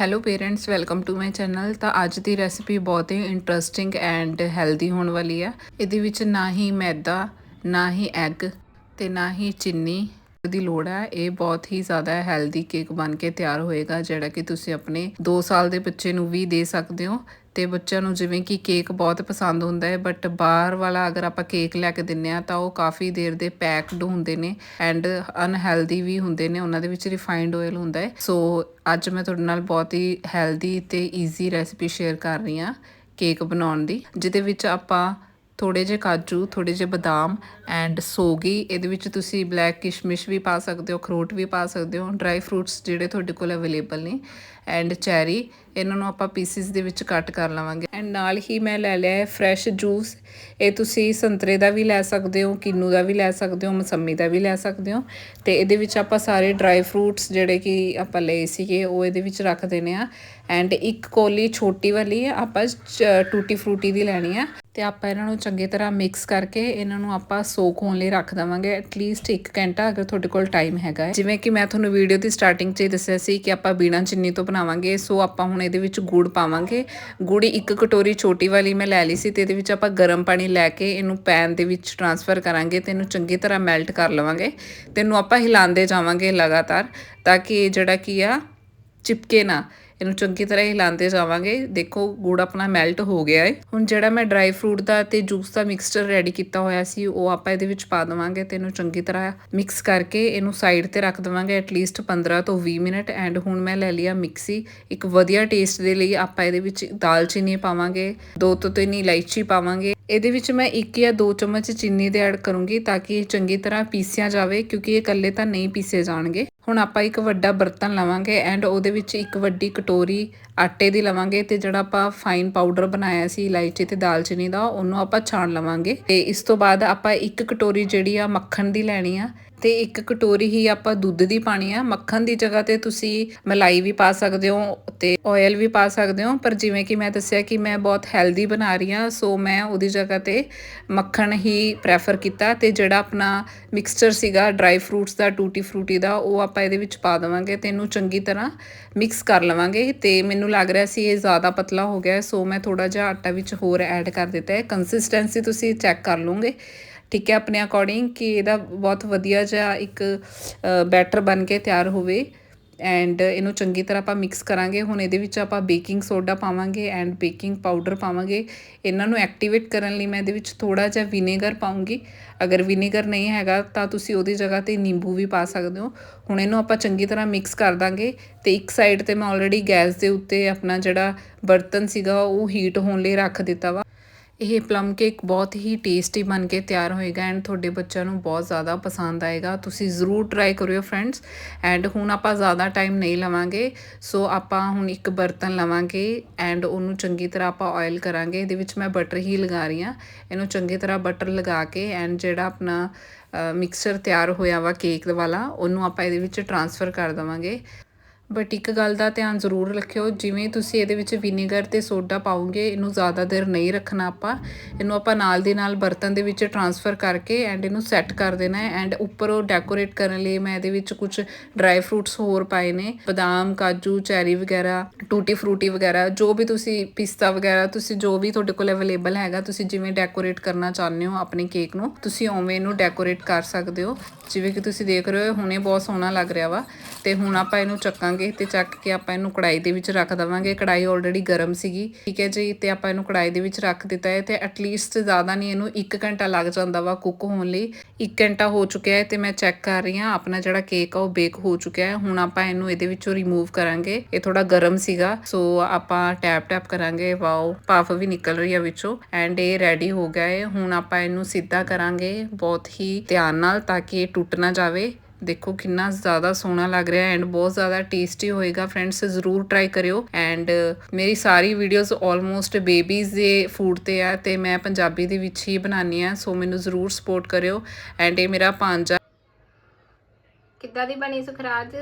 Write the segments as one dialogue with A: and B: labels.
A: Hello parents welcome to my channel ਤਾਂ ਅੱਜ ਦੀ recipe ਬਹੁਤ ਹੀ ਇੰਟਰਸਟਿੰਗ ਐਂਡ ਹੈਲਦੀ ਹੋਣ ਵਾਲੀ ਹੈ ਇਹਦੇ ਵਿੱਚ ਨਾ ਹੀ ਮੈਦਾ, ਨਾ ਹੀ ਐਗ ਤੇ ਨਾ ਹੀ ਚੀਨੀ ਦੀ ਲੋੜ ਹੈ ਇਹ ਬਹੁਤ ਹੀ ਜ਼ਿਆਦਾ ਹੈਲਦੀ ਕੇਕ ਬਣ ਕੇ ਤਿਆਰ ਹੋਏਗਾ, ਜਿਹੜਾ ਕਿ ਤੁਸੀਂ ਆਪਣੇ 2 ਸਾਲ ਦੇ ਬੱਚੇ ਨੂੰ ਵੀ ਦੇ ਸਕਦੇ ਹੋ। ਤੇ ਬੱਚਿਆਂ ਨੂੰ ਜਿਵੇਂ ਕਿ ਕੇਕ ਬਹੁਤ ਪਸੰਦ ਹੁੰਦਾ ਹੈ ਬਟ ਬਾਹਰ ਵਾਲਾ ਅਗਰ ਆਪਾਂ ਕੇਕ ਲੈ ਕੇ ਦਿੰਨੇ ਆ ਤਾਂ ਉਹ ਕਾਫੀ ਦੇਰ ਦੇ ਪੈਕਡ ਹੁੰਦੇ ਨੇ ਐਂਡ ਅਨਹੈਲਦੀ ਵੀ ਹੁੰਦੇ ਨੇ, ਉਹਨਾਂ ਦੇ ਵਿੱਚ ਰਿਫਾਈਨਡ ਆਇਲ ਹੁੰਦਾ ਹੈ। ਸੋ ਅੱਜ ਮੈਂ ਤੁਹਾਡੇ ਨਾਲ ਬਹੁਤ ਹੀ ਹੈਲਦੀ ਤੇ ਈਜ਼ੀ ਰੈਸਿਪੀ ਸ਼ੇਅਰ ਕਰ ਰਹੀ ਹਾਂ ਕੇਕ ਬਣਾਉਣ ਦੀ, ਜਿਹਦੇ ਵਿੱਚ ਆਪਾਂ ਥੋੜੇ ਜਿਹੇ ਕਾਜੂ ਥੋੜੇ ਜਿਹੇ ਬਦਾਮ ਐਂਡ ਸੋਗੀ। ਇਹਦੇ ਵਿੱਚ ਤੁਸੀਂ ਬਲੈਕ ਕਿਸ਼ਮਿਸ਼ ਵੀ ਪਾ ਸਕਦੇ ਹੋ, ਅਖਰੋਟ ਵੀ ਪਾ ਸਕਦੇ ਹੋ ਡਰਾਈ ਫਰੂਟਸ ਜਿਹੜੇ ਤੁਹਾਡੇ ਕੋਲ ਅਵੇਲੇਬਲ ਨੇ ਐਂਡ ਚੈਰੀ ਇਹਨਾਂ ਨੂੰ ਆਪਾਂ ਪੀਸਿਸ ਦੇ ਵਿੱਚ ਕੱਟ ਕਰ ਲਵਾਂਗੇ। ਐਂਡ ਨਾਲ ਹੀ ਮੈਂ ਲੈ ਲਿਆ ਹੈ ਫਰੈਸ਼ ਜੂਸ ਇਹ ਤੁਸੀਂ ਸੰਤਰੇ ਦਾ ਵੀ ਲੈ ਸਕਦੇ ਹੋ, ਕਿੰਨੂ ਦਾ ਵੀ ਲੈ ਸਕਦੇ ਹੋ, ਮਸੰਮੀ ਦਾ ਵੀ ਲੈ ਸਕਦੇ ਹੋ। ਤੇ ਇਹਦੇ ਵਿੱਚ ਆਪਾਂ ਸਾਰੇ ਡਰਾਈ ਫਰੂਟਸ ਜਿਹੜੇ ਕਿ ਆਪਾਂ ਲਏ ਸੀਗੇ, ਉਹ ਇਹਦੇ ਵਿੱਚ ਰੱਖ ਦੇਣੇ ਆ। ਐਂਡ ਇੱਕ ਕੋਲੀ ਛੋਟੀ ਵਾਲੀ ਆਪਾਂ ਚ- ਟੂਟੀ ਫਰੂਟੀ ਦੀ ਲੈਣੀ ਆ। ਤੇ ਆਪਾਂ ਇਹਨਾਂ ਨੂੰ ਚੰਗੀ ਤਰ੍ਹਾਂ ਮਿਕਸ ਕਰਕੇ ਇਹਨਾਂ ਨੂੰ ਆਪਾਂ ਸੋਕ ਹੋਣ ਲਈ ਰੱਖ ਦਵਾਂਗੇ ਐਟਲੀਸਟ 1 ਘੰਟਾ, ਅਗਰ ਤੁਹਾਡੇ ਕੋਲ ਟਾਈਮ ਹੈਗਾ ਜਿਵੇਂ ਕਿ ਮੈਂ ਤੁਹਾਨੂੰ ਵੀਡੀਓ ਦੀ ਸਟਾਰਟਿੰਗ 'ਚ ਹੀ ਦੱਸਿਆ ਸੀ ਕਿ ਆਪਾਂ ਬੀਣਾ ਚੀਨੀ ਤੋਂ ਬਣਾਵਾਂਗੇ, ਸੋ ਆਪਾਂ ਹੁਣ ਇਹਦੇ ਵਿੱਚ ਗੁੜ ਪਾਵਾਂਗੇ। ਗੁੜ ਇੱਕ ਕਟੋਰੀ ਛੋਟੀ ਵਾਲੀ ਮੈਂ ਲੈ ਲਈ ਸੀ ਤੇ ਇਹਦੇ ਵਿੱਚ ਆਪਾਂ ਗਰਮ ਪਾਣੀ ਲੈ ਕੇ ਇਹਨੂੰ ਪੈਨ ਦੇ ਵਿੱਚ ਟਰਾਂਸਫਰ ਕਰਾਂਗੇ ਤੇ ਇਹਨੂੰ ਚੰਗੀ ਤਰ੍ਹਾਂ ਮੈਲਟ ਕਰ ਲਵਾਂਗੇ ਤੇ ਇਹਨੂੰ ਆਪਾਂ ਹਿਲਾਉਂਦੇ ਜਾਵਾਂਗੇ ਲਗਾਤਾਰ ਤਾਂ ਕਿ ਇਹ ਜਿਹੜਾ ਕੀ ਆ, ਚਿਪਕੇ ਨਾ, ਇਹਨੂੰ ਚੰਗੀ ਤਰ੍ਹਾਂ ਹਿਲਾਉਂਦੇ ਜਾਵਾਂਗੇ। ਦੇਖੋ, ਗੁੜ ਆਪਣਾ ਮੈਲਟ ਹੋ ਗਿਆ ਹੈ ਹੁਣ ਜਿਹੜਾ ਮੈਂ ਡਰਾਈ ਫਰੂਟ ਦਾ ਤੇ ਜੂਸ ਦਾ ਮਿਕਸਚਰ ਰੈਡੀ ਕੀਤਾ ਹੋਇਆ ਸੀ, ਉਹ ਆਪਾਂ ਇਹਦੇ ਵਿੱਚ ਪਾ ਦੇਵਾਂਗੇ ਤੇ ਇਹਨੂੰ ਚੰਗੀ ਤਰ੍ਹਾਂ ਮਿਕਸ ਕਰਕੇ ਇਹਨੂੰ ਸਾਈਡ ਤੇ ਰੱਖ ਦੇਵਾਂਗੇ ਐਟਲੀਸਟ 15 ਤੋਂ 20 ਮਿੰਟ। ਐਂਡ ਹੁਣ ਮੈਂ ਲੈ ਲਿਆ ਮਿਕਸੀ। ਇੱਕ ਵਧੀਆ ਟੇਸਟ ਦੇ ਲਈ ਆਪਾਂ ਇਹਦੇ ਵਿੱਚ ਦਾਲਚੀਨੀ ਪਾਵਾਂਗੇ, ਦੋ ਤੋਂ ਤਿੰਨ ਇਲਾਇਚੀ ਪਾਵਾਂਗੇ। ਇਹਦੇ ਵਿੱਚ ਮੈਂ ਇੱਕ ਜਾਂ ਦੋ ਚਮਚ ਚੀਨੀ ਦੇ ਐਡ ਕਰੂੰਗੀ ਤਾਂ ਕਿ ਇਹ ਚੰਗੀ ਤਰ੍ਹਾਂ ਪੀਸਿਆ ਜਾਵੇ, ਕਿਉਂਕਿ ਇਹ ਇਕੱਲੇ ਤਾਂ ਨਹੀਂ ਪੀਸੇ ਜਾਣਗੇ। ਹੁਣ ਆਪਾਂ ਇੱਕ ਵੱਡਾ ਬਰਤਨ ਲਵਾਂਗੇ ਐਂਡ ਉਹਦੇ ਵਿੱਚ ਇੱਕ ਵੱਡੀ ਕਟੋਰੀ ਆਟੇ ਦੀ ਲਵਾਂਗੇ ਤੇ ਜਿਹੜਾ ਆਪਾਂ ਫਾਈਨ ਪਾਊਡਰ ਬਣਾਇਆ ਸੀ ਇਲਾਇਚੀ ਤੇ ਦਾਲਚੀਨੀ ਦਾ, ਉਹਨੂੰ ਆਪਾਂ ਛਾਣ ਲਵਾਂਗੇ। ਤੇ ਇਸ ਤੋਂ ਬਾਅਦ ਆਪਾਂ ਇੱਕ ਕਟੋਰੀ ਜਿਹੜੀ ਆ ਮੱਖਣ ਦੀ ਲੈਣੀ ਆ ਤੇ ਇੱਕ ਕਟੋਰੀ ਹੀ ਆਪਾਂ ਦੁੱਧ ਦੀ ਪਾਣੀ ਆ। ਮੱਖਣ ਦੀ ਜਗ੍ਹਾ ਤੇ ਤੁਸੀਂ ਮਲਾਈ ਵੀ ਪਾ ਸਕਦੇ ਹੋ ਤੇ ਆਇਲ ਵੀ ਪਾ ਸਕਦੇ ਹੋ। ਪਰ ਜਿਵੇਂ ਕਿ ਮੈਂ ਦੱਸਿਆ ਕਿ ਮੈਂ ਬਹੁਤ ਹੈਲਦੀ ਬਣਾ ਰਹੀ ਹਾਂ, ਸੋ ਮੈਂ ਉਹਦੀ ਜਗ੍ਹਾ ਤੇ ਮੱਖਣ ਹੀ ਪ੍ਰੈਫਰ ਕੀਤਾ ਤੇ ਜਿਹੜਾ ਆਪਣਾ ਮਿਕਸਚਰ ਸੀਗਾ ਡਰਾਈ ਫਰੂਟਸ ਦਾ ਟੂਟੀ ਫਰੂਟੀ ਦਾ, ਉਹ ਆਪਾਂ ਇਹਦੇ ਵਿੱਚ ਪਾ ਦੇਵਾਂਗੇ ਤੇ ਇਹਨੂੰ ਚੰਗੀ ਤਰ੍ਹਾਂ ਮਿਕਸ ਕਰ ਲਵਾਂਗੇ ਤੇ ਮੈਨੂੰ ਲੱਗ ਰਿਹਾ ਸੀ ਇਹ ਜ਼ਿਆਦਾ ਪਤਲਾ ਹੋ ਗਿਆ ਸੋ ਮੈਂ ਥੋੜਾ ਜਿਹਾ ਆਟਾ ਵਿੱਚ ਹੋਰ ਐਡ ਕਰ ਦਿੱਤਾ ਹੈ। ਕੰਸਿਸਟੈਂਸੀ ਤੁਸੀਂ ਚੈੱਕ ਕਰ ਲਓਗੇ। ਠੀਕ ਹੈ, ਆਪਣੇ ਅਕੋਰਡਿੰਗ ਕਿ ਇਹਦਾ ਬਹੁਤ ਵਧੀਆ ਜਿਹਾ ਇੱਕ ਬੈਟਰ ਬਣ ਕੇ ਤਿਆਰ ਹੋਵੇ ਐਂਡ ਇਹਨੂੰ ਚੰਗੀ ਤਰ੍ਹਾਂ ਆਪਾਂ ਮਿਕਸ ਕਰਾਂਗੇ। ਹੁਣ ਇਹਦੇ ਵਿੱਚ ਆਪਾਂ ਬੇਕਿੰਗ ਸੋਡਾ ਪਾਵਾਂਗੇ ਐਂਡ ਬੇਕਿੰਗ ਪਾਊਡਰ ਪਾਵਾਂਗੇ। ਇਹਨਾਂ ਨੂੰ ਐਕਟੀਵੇਟ ਕਰਨ ਲਈ ਮੈਂ ਇਹਦੇ ਵਿੱਚ ਥੋੜਾ ਜਿਹਾ ਵਿਨੇਗਰ ਪਾਉਂਗੀ ਅਗਰ ਵਿਨੇਗਰ ਨਹੀਂ ਹੈਗਾ ਤਾਂ ਤੁਸੀਂ ਉਹਦੀ ਜਗ੍ਹਾ ਤੇ ਨਿੰਬੂ ਵੀ ਪਾ ਸਕਦੇ ਹੋ। ਹੁਣ ਇਹਨੂੰ ਆਪਾਂ ਚੰਗੀ ਤਰ੍ਹਾਂ ਮਿਕਸ ਕਰ ਦਾਂਗੇ ਤੇ ਇੱਕ ਸਾਈਡ ਤੇ ਮੈਂ ਆਲਰੇਡੀ ਗੈਸ ਦੇ ਉੱਤੇ ਆਪਣਾ ਜਿਹੜਾ ਬਰਤਨ ਸੀਗਾ ਉਹ ਹੀਟ ਹੋਣ ਲਈ ਰੱਖ ਦਿੱਤਾ ਵਾ। ਇਹ ਪਲਮ ਕੇਕ ਬਹੁਤ ਹੀ ਟੇਸਟੀ ਬਣ ਕੇ ਤਿਆਰ ਹੋਏਗਾ ਐਂਡ ਤੁਹਾਡੇ ਬੱਚਿਆਂ ਨੂੰ ਬਹੁਤ ਜ਼ਿਆਦਾ ਪਸੰਦ ਆਏਗਾ। ਤੁਸੀਂ ਜ਼ਰੂਰ ਟਰਾਈ ਕਰਿਓ ਫਰੈਂਡਸ ਐਂਡ ਹੁਣ ਆਪਾਂ ਜ਼ਿਆਦਾ ਟਾਈਮ ਨਹੀਂ ਲਵਾਂਗੇ। ਸੋ ਆਪਾਂ ਹੁਣ ਇੱਕ ਬਰਤਨ ਲਵਾਂਗੇ ਐਂਡ ਉਹਨੂੰ ਚੰਗੀ ਤਰ੍ਹਾਂ ਆਪਾਂ ਆਇਲ ਕਰਾਂਗੇ। ਇਹਦੇ ਵਿੱਚ ਮੈਂ ਬਟਰ ਹੀ ਲਗਾ ਰਹੀ ਹਾਂ। ਇਹਨੂੰ ਚੰਗੀ ਤਰ੍ਹਾਂ ਬਟਰ ਲਗਾ ਕੇ ਐਂਡ ਜਿਹੜਾ ਆਪਣਾ ਮਿਕਸਚਰ ਤਿਆਰ ਹੋਇਆ ਵਾ ਕੇਕ ਵਾਲਾ, ਉਹਨੂੰ ਆਪਾਂ ਇਹਦੇ ਵਿੱਚ ਟਰਾਂਸਫਰ ਕਰ ਦੇਵਾਂਗੇ। ਬਟ ਇੱਕ ਗੱਲ ਦਾ ਧਿਆਨ ਜ਼ਰੂਰ ਰੱਖਿਓ, ਜਿਵੇਂ ਤੁਸੀਂ ਇਹਦੇ ਵਿੱਚ ਵਿਨੇਗਰ ਤੇ ਸੋਡਾ ਪਾਉਂਗੇ ਇਹਨੂੰ ਜ਼ਿਆਦਾ ਦੇਰ ਨਹੀਂ ਰੱਖਣਾ ਆਪਾਂ। ਇਹਨੂੰ ਆਪਾਂ ਨਾਲ ਦੀ ਨਾਲ ਬਰਤਨ ਦੇ ਵਿੱਚ ਟਰਾਂਸਫਰ ਕਰਕੇ ਐਂਡ ਇਹਨੂੰ ਸੈੱਟ ਕਰ ਦੇਣਾ ਹੈ ਐਂਡ ਉੱਪਰੋਂ ਡੈਕੋਰੇਟ ਕਰਨ ਲਈ ਮੈਂ ਇਹਦੇ ਵਿੱਚ ਕੁਝ ਡਰਾਈ ਫਰੂਟਸ ਹੋਰ ਪਾਏ ਨੇ। ਬਦਾਮ, ਕਾਜੂ, ਚੈਰੀ ਵਗੈਰਾ, ਟੂਟੀ ਫਰੂਟੀ ਵਗੈਰਾ, ਜੋ ਵੀ ਤੁਸੀਂ ਪਿਸਤਾ ਵਗੈਰਾ, ਤੁਸੀਂ ਜੋ ਵੀ ਤੁਹਾਡੇ ਕੋਲ ਅਵੇਲੇਬਲ ਹੈਗਾ, ਤੁਸੀਂ ਜਿਵੇਂ ਡੈਕੋਰੇਟ ਕਰਨਾ ਚਾਹੁੰਦੇ ਹੋ ਆਪਣੇ ਕੇਕ ਨੂੰ, ਤੁਸੀਂ ਉਵੇਂ ਇਹਨੂੰ ਡੈਕੋਰੇਟ ਕਰ ਸਕਦੇ ਹੋ। ਜਿਵੇਂ ਕਿ ਤੁਸੀਂ ਦੇਖ ਰਹੇ ਹੋ ਹੁਣੇ ਬਹੁਤ ਸੋਹਣਾ ਲੱਗ ਰਿਹਾ ਵਾ ਤੇ ਹੁਣ ਆਪਾਂ ਇਹਨੂੰ ਚੱਕਾਂਗੇ ਤੇ ਚੱਕ ਕੇ ਆਪਾਂ ਇਹਨੂੰ ਕੜਾਈ ਦੇ ਵਿੱਚ ਰੱਖ ਦਵਾਂਗੇ। ਕੜਾਈ ਆਲਰੇਡੀ ਗਰਮ ਸੀਗੀ। ਠੀਕ ਹੈ ਜੀ, ਤੇ ਆਪਾਂ ਇਹਨੂੰ ਕੜਾਈ ਦੇ ਵਿੱਚ ਰੱਖ ਦਿੱਤਾ ਹੈ ਤੇ ਐਟਲੀਸਟ ਜ਼ਿਆਦਾ ਨਹੀਂ ਇਹਨੂੰ 1 ਘੰਟਾ ਲੱਗ ਜਾਂਦਾ ਵਾ ਕੁੱਕ ਹੋਣ ਲਈ। 1 ਘੰਟਾ ਹੋ ਚੁੱਕਿਆ ਹੈ ਤੇ ਮੈਂ ਚੈੱਕ ਕਰ ਰਹੀ ਹਾਂ, ਆਪਣਾ ਜਿਹੜਾ ਕੇਕ ਆ ਉਹ ਬੇਕ ਹੋ ਚੁੱਕਿਆ ਹੈ। ਹੁਣ ਆਪਾਂ ਇਹਨੂੰ ਇਹਦੇ ਵਿੱਚੋਂ ਰਿਮੂਵ ਕਰਾਂਗੇ। ਇਹ ਥੋੜਾ ਗਰਮ ਸੀਗਾ, ਸੋ ਆਪਾਂ ਟੈਪ ਟੈਪ ਕਰਾਂਗੇ। ਵਾਓ ਪਫ ਵੀ ਨਿਕਲ ਰਹੀ ਹੈ ਵਿੱਚੋਂ ਐਂਡ ਇਹ ਰੈਡੀ ਹੋ ਗਿਆ ਹੈ। ਹੁਣ ਆਪਾਂ ਇਹਨੂੰ ਸਿੱਧਾ ਕਰਾਂਗੇ ਬਹੁਤ ਹੀ ਧਿਆਨ ਨਾਲ ਤਾਂ ਕਿ ਇਹ ਟੁੱਟ ਨਾ ਜਾਵੇ। ਦੇਖੋ ਕਿੰਨਾ ਜ਼ਿਆਦਾ ਸੋਹਣਾ ਲੱਗ ਰਿਹਾ ਐਂਡ ਬਹੁਤ ਜ਼ਿਆਦਾ ਟੇਸਟੀ ਹੋਏਗਾ ਫਰੈਂਡਸ ਜ਼ਰੂਰ ਟਰਾਈ ਕਰਿਓ। ਐਂਡ ਮੇਰੀ ਸਾਰੀ ਵੀਡੀਓਜ਼ ਆਲਮੋਸਟ ਬੇਬੀਜ਼ ਦੇ ਫੂਡ ਤੇ ਆ ਤੇ ਮੈਂ ਪੰਜਾਬੀ ਦੇ ਵਿੱਚ ਹੀ ਬਣਾਉਂਦੀ ਆ ਸੋ ਮੈਨੂੰ ਜ਼ਰੂਰ ਸਪੋਰਟ ਕਰਿਓ। ਐਂਡ ਇਹ ਮੇਰਾ ਭਾਂਜਾ
B: ਕਿੱਦਾਂ ਦੀ ਬਣੀ ਸੁਖਰਾਜ?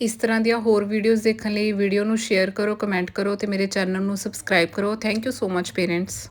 A: ਇਸ ਤਰ੍ਹਾਂ ਦੀਆਂ ਹੋਰ ਵੀਡੀਓਜ਼ ਦੇਖਣ ਲਈ ਵੀਡੀਓ ਨੂੰ ਸ਼ੇਅਰ ਕਰੋ ਕਮੈਂਟ ਕਰੋ ਤੇ ਮੇਰੇ ਚੈਨਲ ਨੂੰ ਸਬਸਕ੍ਰਾਈਬ ਕਰੋ। Thank you so much parents